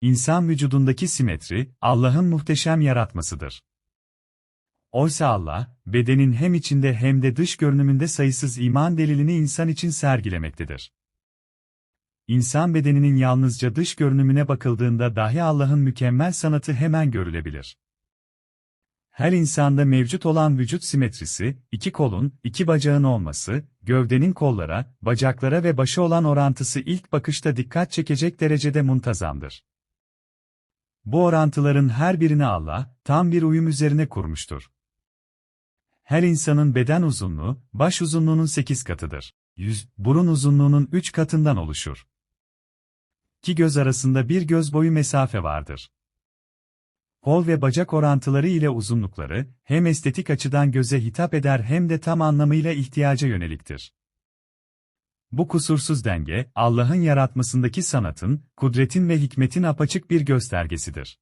İnsan vücudundaki simetri, Allah'ın muhteşem yaratmasıdır. Oysa Allah, bedenin hem içinde hem de dış görünümünde sayısız iman delilini insan için sergilemektedir. İnsan bedeninin yalnızca dış görünümüne bakıldığında dahi Allah'ın mükemmel sanatı hemen görülebilir. Her insanda mevcut olan vücut simetrisi, iki kolun, iki bacağın olması, gövdenin kollara, bacaklara ve başa olan orantısı ilk bakışta dikkat çekecek derecede muntazamdır. Bu orantıların her birini Allah, tam bir uyum üzerine kurmuştur. Her insanın beden uzunluğu, baş uzunluğunun 8 katıdır. Yüz, burun uzunluğunun 3 katından oluşur. İki göz arasında bir göz boyu mesafe vardır. Kol ve bacak orantıları ile uzunlukları, hem estetik açıdan göze hitap eder hem de tam anlamıyla ihtiyaca yöneliktir. Bu kusursuz denge, Allah'ın yaratmasındaki sanatın, kudretin ve hikmetin apaçık bir göstergesidir.